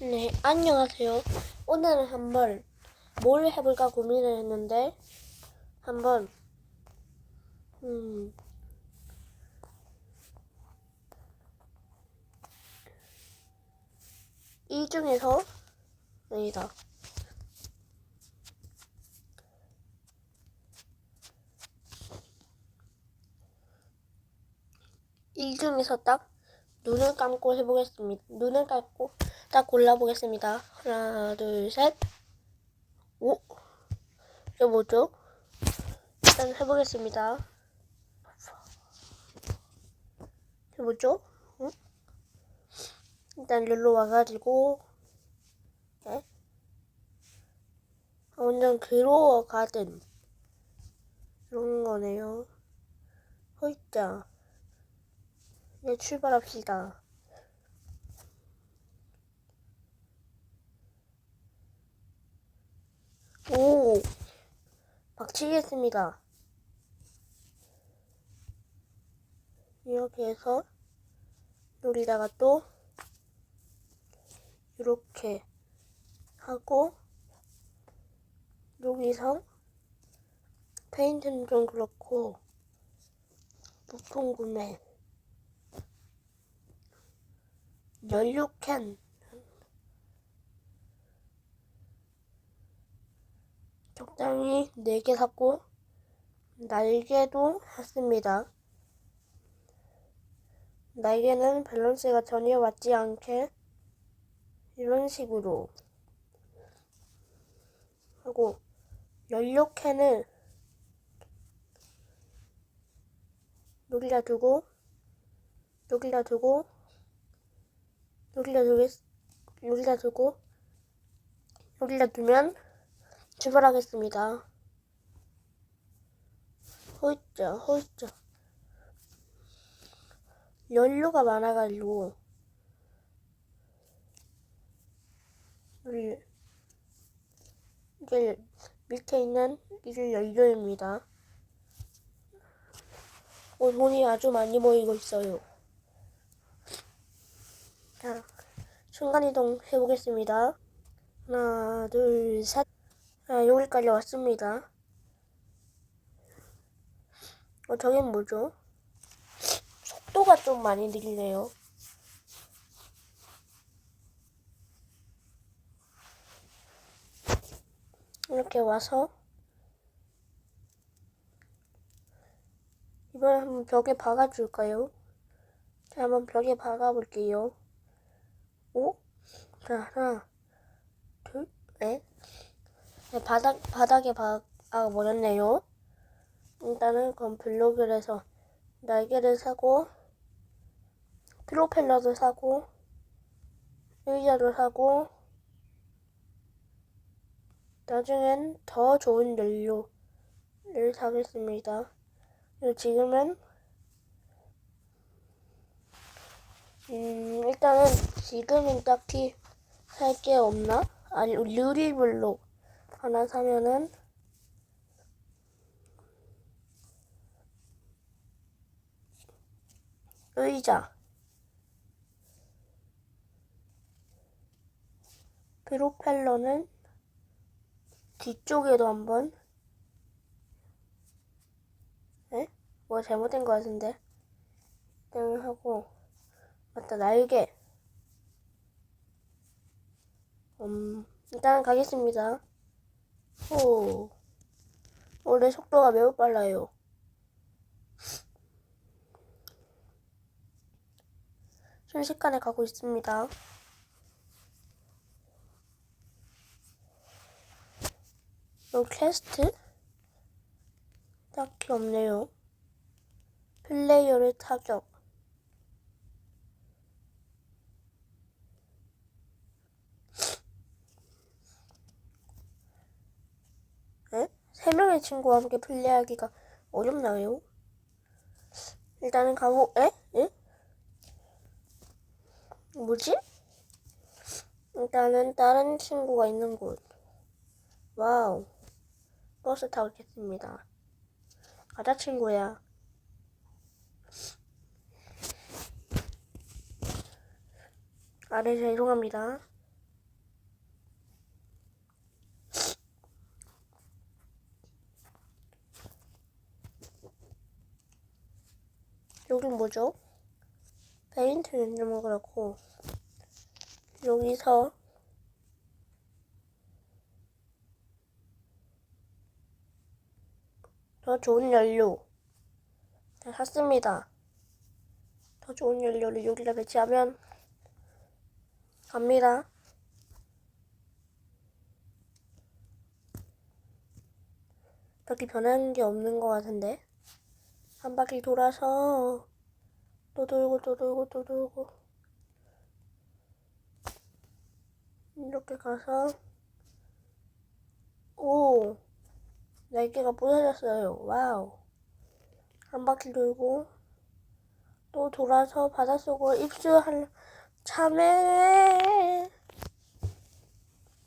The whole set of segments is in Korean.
네, 안녕하세요. 오늘은 한번 뭘 해볼까 고민을 했는데, 한번, 음, 이 중에서, 아니다. 이 중에서 딱 눈을 감고 해보겠습니다. 눈을 감고 딱 골라보겠습니다. 하나, 둘, 셋. 오, 이게 뭐죠? 일단 해보겠습니다. 이게 뭐죠? 응? 일단 일로 와가지고, 네? 아, 완전 괴로워 가든 이런 거네요. 허이자. 네, 출발합시다. 오, 박치겠습니다. 이렇게 해서 여기다가 또 이렇게 하고 여기서 페인트는 좀 그렇고 부품 구매 연료캔 적당히 4개 샀고 날개도 샀습니다. 날개는 밸런스가 전혀 맞지 않게 이런 식으로 하고 연료캔을 여기다 두고 여기다 두고 여기다 두겠 여기다 두고 여기다 두면 출발하겠습니다. 호이자 호이자 연료가 많아가지고 이게 밑에 있는 이게 연료입니다. 오, 돈이 아주 많이 모이고 있어요. 자, 순간이동 해보겠습니다. 하나, 둘, 셋. 아, 여기까지 왔습니다. 어, 저긴 뭐죠? 속도가 좀 많이 느리네요. 이렇게 와서 이번에 한번 벽에 박아줄까요? 자, 한번 벽에 박아볼게요. 오? 자, 하나, 둘, 넷. 네, 바닥, 바닥에 박아버렸네요. 일단은 그럼 블록을 해서 날개를 사고, 프로펠러도 사고, 의자도 사고, 나중엔 더 좋은 연료를 사겠습니다. 그리고 지금은 음, 일단은 지금은 딱히 살게 없나? 아니, 유리블록 하나 사면은 의자. 프로펠러는 뒤쪽에도 한번. 에? 뭐 잘못된 것 같은데? 일단 하고. 맞다 날개. 음 일단 가겠습니다 오 원래 속도가 매우 빨라요. 순식간에 가고 있습니다. 요 퀘스트? 딱히 없네요. 플레이어를 타격 에? 세 명의 친구와 함께 플레이하기가 어렵나요? 일단은 가보, 에? 에? 뭐지? 일단은 다른 친구가 있는 곳. 와우. 버스 타겠습니다. 가자, 친구야. 아래 죄송합니다. 여긴 뭐죠? 페인트는 좀 그렇고 여기서 더 좋은 연료 다 샀습니다. 더 좋은 연료를 여기다 배치하면 갑니다. 딱히 변하는 게 없는 것 같은데 한 바퀴 돌아서 또 돌고 또 돌고 또 돌고. 이렇게 가서. 오 날개가 부서졌어요. 와우. 한 바퀴 돌고 또 돌아서 바닷속으로 입수할 참에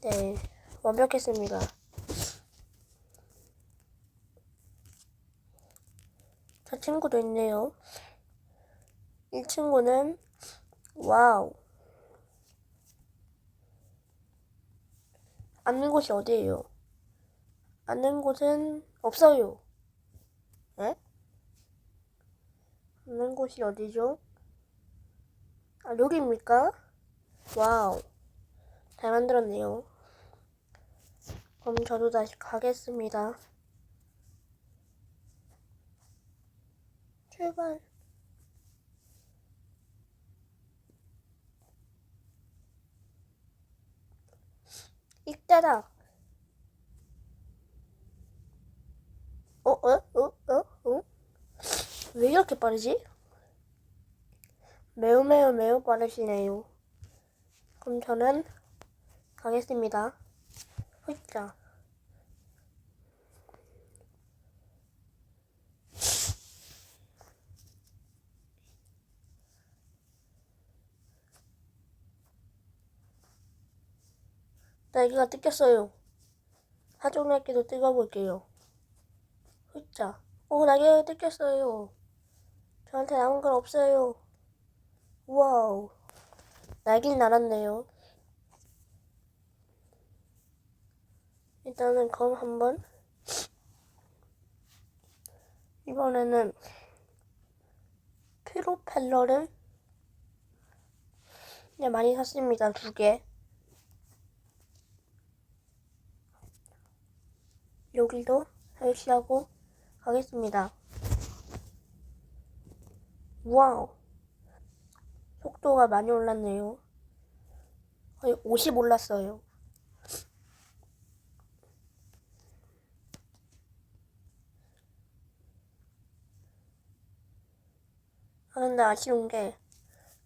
네 완벽했습니다. 저 친구도 있네요 이 친구는 와우 앉는 곳이 어디예요? 앉는 곳은 없어요. 에? 앉는 곳이 어디죠? 아, 여기입니까? 와우. 잘 만들었네요. 그럼 저도 다시 가겠습니다. 출발. 이따다. 어, 어, 어, 어, 어? 왜 이렇게 빠르지? 매우 매우 매우 빠르시네요. 그럼 저는 가겠습니다. 훌자. 날개가 뜯겼어요. 하종 날개도 뜯어볼게요. 훌자. 오, 날개가 뜯겼어요. 저한테 남은 건 없어요. 와우. 날긴 날았네요. 일단은 검 한번. 이번에는 프로펠러를 네, 많이 샀습니다. 두 개. 여기도 설치하고 가겠습니다. 와우. 속도가 많이 올랐네요. 거의 50 올랐어요. 아, 근데 아쉬운 게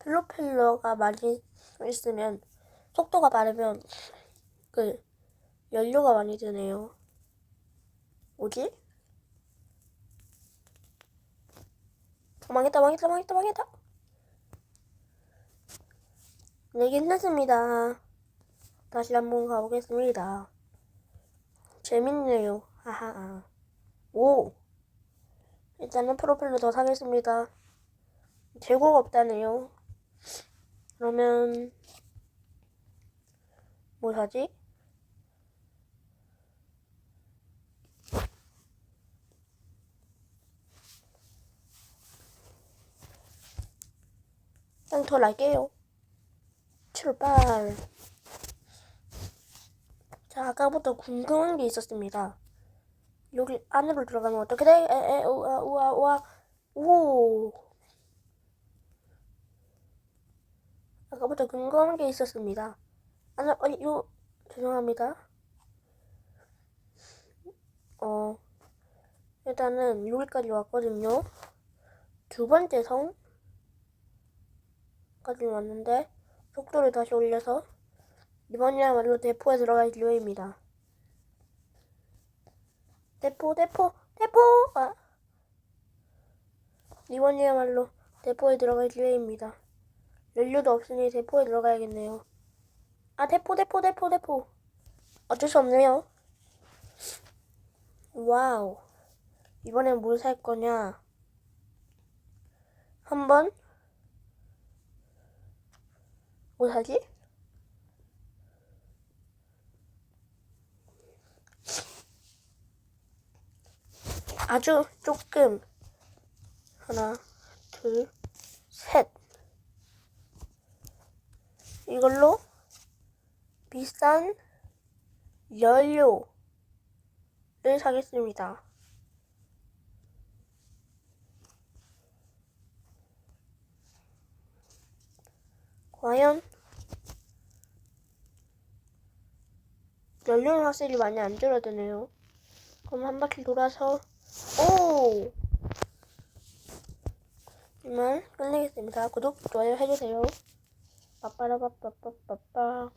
플로펠러가 많이 있으면 속도가 빠르면 그 연료가 많이 드네요. 뭐지? 어, 망했다 망했다 망했다 망했다. 네 괜찮습니다. 다시 한번 가보겠습니다. 재밌네요. 하하. 오! 일단은 프로펠러 더 사겠습니다. 재고가 없다네요. 그러면 뭐 사지? 더 날게요. 출발. 자, 아까부터 궁금한 게 있었습니다. 여기 안으로 들어가면 어떻게 돼? 에, 에, 우와, 우와, 우와, 오. 아까부터 궁금한 게 있었습니다. 아니, 아니, 요, 죄송합니다. 어, 일단은 여기까지 왔거든요. 두 번째 성, 까지 왔는데 속도를 다시 올려서 이번이야말로 대포에 들어갈 기회입니다. 대포 대포 대포 아 이번이야말로 대포에 들어갈 기회입니다. 연료도 없으니 대포에 들어가야겠네요. 아 대포 대포 대포 대포 어쩔 수 없네요. 와우 이번엔 뭘 살 거냐 한번 뭐 사지? 아주 조금 하나, 둘, 둘, 셋. 이걸로 비싼 연료를 사겠습니다. 과연 연료는 확실히 많이 안 줄어드네요. 그럼 한 바퀴 돌아서 오! 이만 끝내겠습니다. 구독, 좋아요 해주세요. 빠빠라빠빠빠빠빠